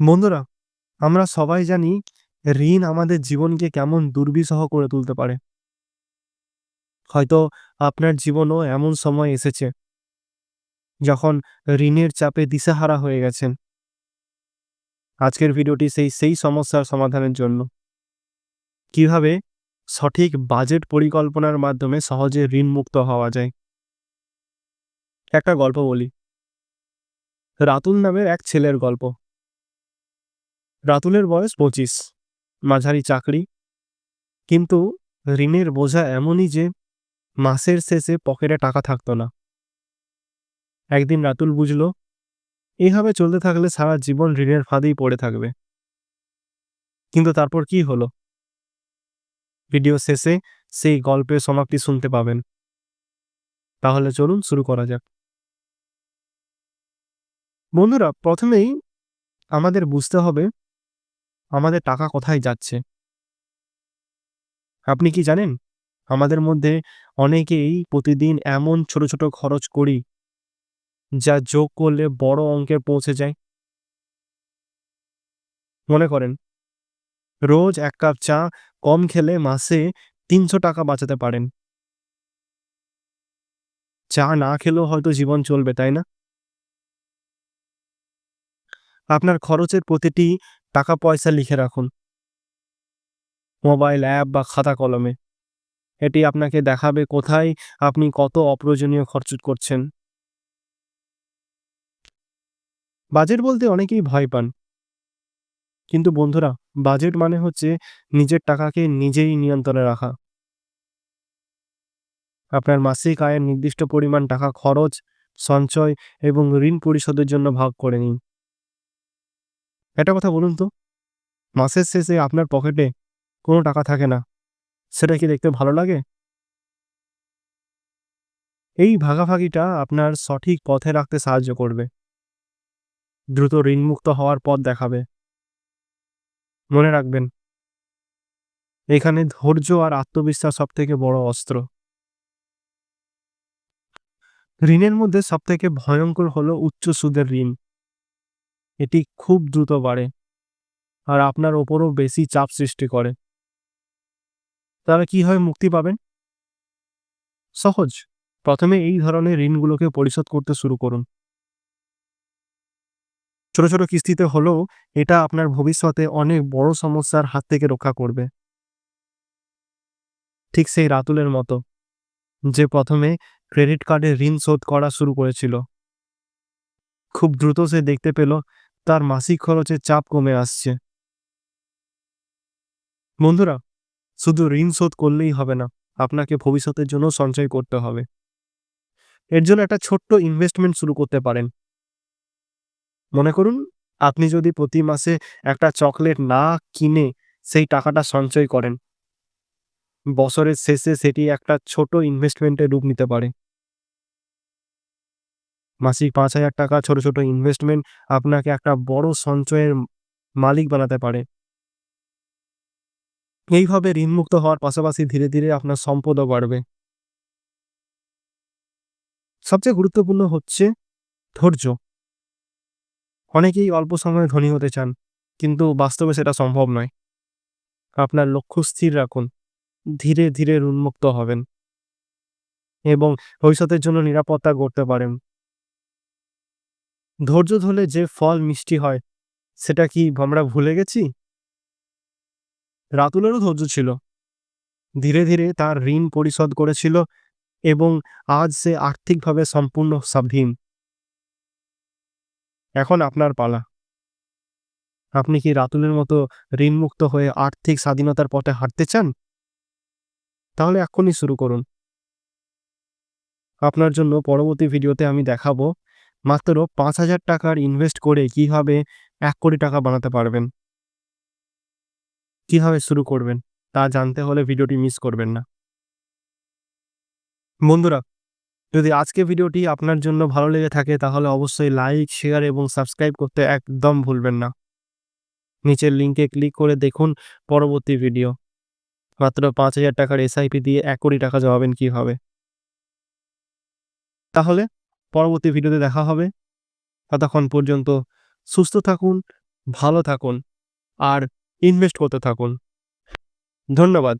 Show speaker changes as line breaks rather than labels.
বন্ধুরা, আমরা সবাই জানি ঋণ আমাদের জীবনকে কেমন দুর্বিষহ করে তুলতে পারে। হয়তো আপনার জীবনও এমন সময় এসেছে যখন ঋণের চাপে দিশাহারা হয়ে গেছেন। আজকের ভিডিওটি সেই সেই সমস্যার সমাধানের জন্য। কীভাবে সঠিক বাজেট পরিকল্পনার মাধ্যমে সহজে ঋণ মুক্ত হওয়া যায়? একটা গল্প বলি। রাতুল নামের এক ছেলের গল্প। রাতুলের বয়স পঁচিশ, মাঝারি চাকরি। কিন্তু ঋণের বোঝা এমনই যে মাসের শেষে পকেটে টাকা থাকতো না। একদিন রাতুল বুঝল এইভাবে চলতে থাকলে সারা জীবন ঋণের ফাঁদেই পড়ে থাকবে। কিন্তু তারপর কি হলো? ভিডিও শেষে সেই গল্পের সমাপ্তি শুনতে পাবেন। তাহলে চলুন শুরু করা যাক। বন্ধুরা, প্রথমেই আমাদের বুঝতে হবে আমাদের টাকা কোথায় যাচ্ছে? আপনি কি জানেন? আমাদের মধ্যে অনেকেই প্রতিদিন এমন ছোট ছোট খরচ করি, যা যোগ করলে বড় অঙ্কে পৌঁছে যায়। মনে করেন, রোজ এক কাপ চা কম খেলে মাসে তিনশো টাকা বাঁচাতে পারেন। চা না খেলেও হয়তো জীবন চলবে, তাই না? আপনার খরচের প্রতিটি টাকা পয়সা লিখে রাখুন। মোবাইল অ্যাপ বা খাতা কলমে। এটি আপনাকে দেখাবে কোথায় আপনি কত অপ্রয়োজনীয় খরচ করছেন। বাজেট বলতে অনেকেই ভয় পান। কিন্তু বন্ধুরা, বাজেট মানে হচ্ছে নিজের টাকাকে নিজেই নিয়ন্ত্রণে রাখা। আপনার মাসিক আয়ের নির্দিষ্ট পরিমাণ টাকা খরচ, সঞ্চয় এবং ঋণ পরিশোধের জন্য ভাগ করে নিন। একটা কথা বলুন তো। মাসের শেষে আপনার পকেটে কোনো টাকা থাকে না। সেটা কি দেখতে ভালো লাগে? এই ভাগাভাগিটা আপনার সঠিক পথে রাখতে সাহায্য করবে। দ্রুত ঋণমুক্ত হওয়ার পথ দেখাবে। মনে রাখবেন, এখানে ধৈর্য আর আত্মবিশ্বাস সব থেকে বড় অস্ত্র। ঋণের মধ্যে সবথেকে ভয়ঙ্কর হলো উচ্চ সুদের ঋণ। এটি খুব দ্রুত বাড়ে আর আপনার ওপরও বেশি চাপ সৃষ্টি করে। তারা কীভাবে মুক্তি পাবেন? সহজ। প্রথমে এই ধরনের ঋণগুলোকে পরিশোধ করতে শুরু করুন। ছোট ছোট কিস্তিতে হলেও এটা আপনার ভবিষ্যতে অনেক বড় সমস্যার হাত থেকে রক্ষা করবে। ঠিক সেই রাতুলের মতো, যে প্রথমে ক্রেডিট কার্ডে ঋণ শোধ করা শুরু করেছিল। খুব দ্রুত সে দেখতে পেল তার মাসিক খরচের চাপ কমে আসছে। বন্ধুরা, শুধু ঋণ শোধ করলেই হবে না, আপনাকে ভবিষ্যতের জন্য সঞ্চয় করতে হবে। এর জন্য একটা ছোট্ট ইনভেস্টমেন্ট শুরু করতে পারেন। মনে করুন, আপনি যদি প্রতি মাসে একটা চকলেট না কিনে সেই টাকাটা সঞ্চয় করেন, বছরের শেষে সেটি একটা ছোট ইনভেস্টমেন্টের রূপ নিতে পারে। মাসিক পাঁচ হাজার টাকা ছোট ছোট ইনভেস্টমেন্ট আপনাকে একটা বড় সঞ্চয়ের মালিক বানাতে পারে। এইভাবে ঋণমুক্ত হওয়ার পাশাপাশি ধীরে ধীরে আপনার সম্পদও বাড়বে। সবচেয়ে গুরুত্বপূর্ণ হচ্ছে ধৈর্য। অনেকেই অল্প সময়ে ধনী হতে চান, কিন্তু বাস্তবে সেটা সম্ভব নয়। আপনার লক্ষ্য স্থির রাখুন, ধীরে ধীরে উন্মুক্ত হবেন এবং ভবিষ্যতের জন্য নিরাপত্তা করতে পারেন। ধৈর্য ধরে যে ফল মিষ্টি হয়, সেটা কি আমরা ভুলে গেছি? রাতুলেরও ধৈর্য ছিল। ধীরে ধীরে তার ঋণ পরিশোধ করেছিল এবং আজ সে আর্থিকভাবে সম্পূর্ণ স্বাধীন। এখন আপনার পালা। আপনি কি রাতুলের মতো ঋণমুক্ত হয়ে আর্থিক স্বাধীনতার পথে হাঁটতে চান? তাহলে এখনই শুরু করুন। আপনার জন্য পরবর্তী ভিডিওতে আমি দেখাবো মাত্র পাঁচ হাজার টাকার ইনভেস্ট করে কীভাবে এক কোটি টাকা বানাতে পারবেন? কীভাবে শুরু করবেন? তা জানতে হলে ভিডিওটি মিস করবেন না। বন্ধুরা, যদি আজকে ভিডিওটি আপনার জন্য ভালো লেগে থাকে, তাহলে অবশ্যই লাইক শেয়ার এবং সাবস্ক্রাইব করতে একদম ভুলবেন না। নিচের লিঙ্কে ক্লিক করে দেখুন পরবর্তী ভিডিও মাত্র পাঁচ হাজার টাকার এসআইপি দিয়ে এক কোটি টাকা জমাবেন কীভাবে? তাহলে পরবর্তী ভিডিওতে দেখা হবে। ততক্ষণ পর্যন্ত সুস্থ থাকুন, ভালো থাকুন, আর ইনভেস্ট করতে থাকুন। ধন্যবাদ।